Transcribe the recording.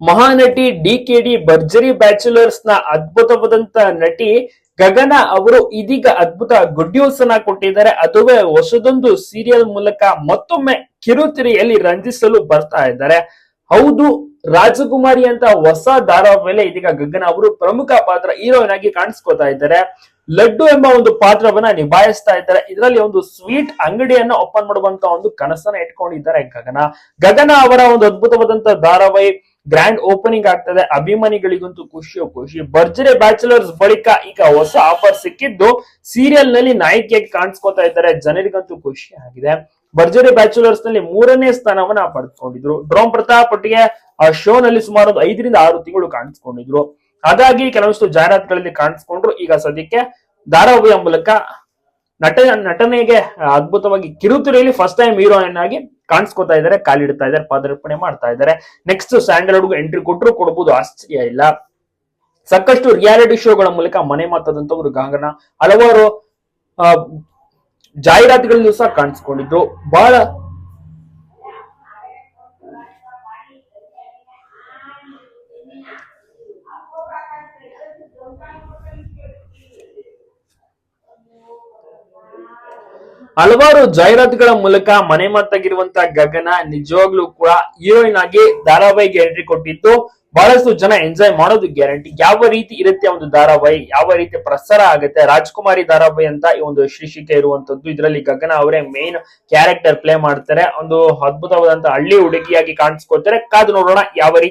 Mahanati D K D ಭರ್ಜರಿ ಬ್ಯಾಚುಲರ್ಸ್ನ ಅದ್ಭುತವಾದಂತ ನಟಿ ಗಗನ ಅವರು ಇದೀಗ ಅದ್ಭುತ ಗುಡ್ ನ್ಯೂಸ್ ಅನ್ನ ಕೊಟ್ಟಿದ್ದಾರೆ. ಅದುವೇ ಹೊಸದೊಂದು ಸೀರಿಯಲ್ ಮೂಲಕ ಮತ್ತೊಮ್ಮೆ ಕಿರುತೆರೆಯಲ್ಲಿ ರಂಜಿಸಲು ಬರ್ತಾ ಇದ್ದಾರೆ. ಹೌದು, ರಾಜಕುಮಾರಿ ಅಂತ ಹೊಸ ಧಾರಾವಾಹಿಯಲ್ಲಿ ಇದೀಗ ಗಗನ ಅವರು ಪ್ರಮುಖ ಪಾತ್ರ, ಹೀರೋಯಿನ್ ಆಗಿ ಕಾಣಿಸ್ಕೊತಾ ಇದ್ದಾರೆ. ಲಡ್ಡು ಎಂಬ ಒಂದು ಪಾತ್ರವನ್ನ ನಿಭಾಯಿಸ್ತಾ ಇದ್ದಾರೆ. ಇದರಲ್ಲಿ ಒಂದು ಸ್ವೀಟ್ ಅಂಗಡಿಯನ್ನ ಓಪನ್ ಮಾಡುವಂತ ಒಂದು ಕನಸನ್ನ ಇಟ್ಕೊಂಡಿದ್ದಾರೆ ಗಗನ. ಗಗನ ಅವರ ಒಂದು ಅದ್ಭುತವಾದಂತ ಧಾರಾವಾಹಿ ಗ್ರ್ಯಾಂಡ್ ಓಪನಿಂಗ್ ಆಗ್ತದೆ. ಅಭಿಮಾನಿಗಳಿಗಂತೂ ಖುಷಿಯೋ ಖುಷಿ. ಭರ್ಜರಿ ಬ್ಯಾಚುಲರ್ಸ್ ಬಳಿಕ ಈಗ ಹೊಸ ಆಫರ್ ಸಿಕ್ಕಿದ್ದು ಸೀರಿಯಲ್ನಲ್ಲಿ ನಾಯಕಿಯಾಗಿ ಕಾಣಿಸ್ಕೊತಾ ಇದ್ದಾರೆ. ಜನರಿಗಂತೂ ಖುಷಿ ಆಗಿದೆ. ಭರ್ಜರಿ ಬ್ಯಾಚುಲರ್ಸ್ನಲ್ಲಿ ಮೂರನೇ ಸ್ಥಾನವನ್ನ ಪಡೆದುಕೊಂಡಿದ್ರು. ಡ್ರೋಮ್ ಪ್ರತಾಪ್ ಒಟ್ಟಿಗೆ ಆ ಶೋ ನಲ್ಲಿ ಸುಮಾರು ಒಂದು ಐದರಿಂದ ಆರು ತಿಂಗಳು ಕಾಣಿಸ್ಕೊಂಡಿದ್ರು. ಹಾಗಾಗಿ ಕೆಲವಷ್ಟು ಜಾಹೀರಾತುಗಳಲ್ಲಿ ಕಾಣಿಸ್ಕೊಂಡ್ರು. ಈಗ ಸದ್ಯಕ್ಕೆ ಧಾರಾವಾಹಿಯ ಮೂಲಕ ನಟ, ನಟನೆಗೆ ಅದ್ಭುತವಾಗಿ ಕಿರುತೆರೆಯಲ್ಲಿ ಫಸ್ಟ್ ಟೈಮ್ ಹೀರೋಯಿನ್ ಆಗಿ ಕಾಣಿಸ್ಕೊತಾ ಇದ್ದಾರೆ, ಕಾಲಿಡ್ತಾ ಇದ್ದಾರೆ, ಪಾದಾರ್ಪಣೆ ಮಾಡ್ತಾ ಇದ್ದಾರೆ. ನೆಕ್ಸ್ಟ್ ಸ್ಯಾಂಡಲ್ವುಡ್ ಎಂಟ್ರಿ ಕೊಟ್ಟರು ಕೊಡಬಹುದು ಆಶ್ಚರ್ಯ ಇಲ್ಲ. ಸಾಕಷ್ಟು ರಿಯಾಲಿಟಿ ಶೋಗಳ ಮೂಲಕ ಮನೆ ಮಾತಾದಂತವ್ರು ಗಾಂಗನ ಹಲವಾರು ಜಾಹೀರಾತುಗಳಲ್ಲೂ ಸಹ ಕಾಣಿಸ್ಕೊಂಡಿದ್ರು. ಬಹಳ ಹಲವಾರು ಜಾಹೀರಾತುಗಳ ಮೂಲಕ ಮನೆ ಮಾತಾಗಿರುವಂತ ಗಗನ ನಿಜವಾಗ್ಲೂ ಕೂಡ ಹೀರೋಯಿನ್ ಆಗಿ ಧಾರಾವಾಹಿಗೆ ಎಂಟ್ರಿ ಕೊಟ್ಟಿತ್ತು ಬಹಳಷ್ಟು ಜನ ಎಂಜಾಯ್ ಮಾಡೋದು ಗ್ಯಾರಂಟಿ ಯಾವ ರೀತಿ ಇರುತ್ತೆ ಒಂದು ಧಾರಾವಾಹಿ? ಯಾವ ರೀತಿ ಪ್ರಸಾರ ಆಗುತ್ತೆ? ರಾಜ್ಕುಮಾರಿ ಧಾರಾವಾಹಿ ಅಂತ ಈ ಒಂದು ಶೀರ್ಷಿಕೆ ಇರುವಂತದ್ದು. ಇದರಲ್ಲಿ ಗಗನ ಅವರೇ ಮೇನ್ ಕ್ಯಾರೆಕ್ಟರ್ ಪ್ಲೇ ಮಾಡ್ತಾರೆ. ಒಂದು ಅದ್ಭುತವಾದಂತಹ ಹಳ್ಳಿ ಹುಡುಗಿಯಾಗಿ ಕಾಣಿಸ್ಕೊತಾರೆ ಕಾದು ನೋಡೋಣ ಯಾವ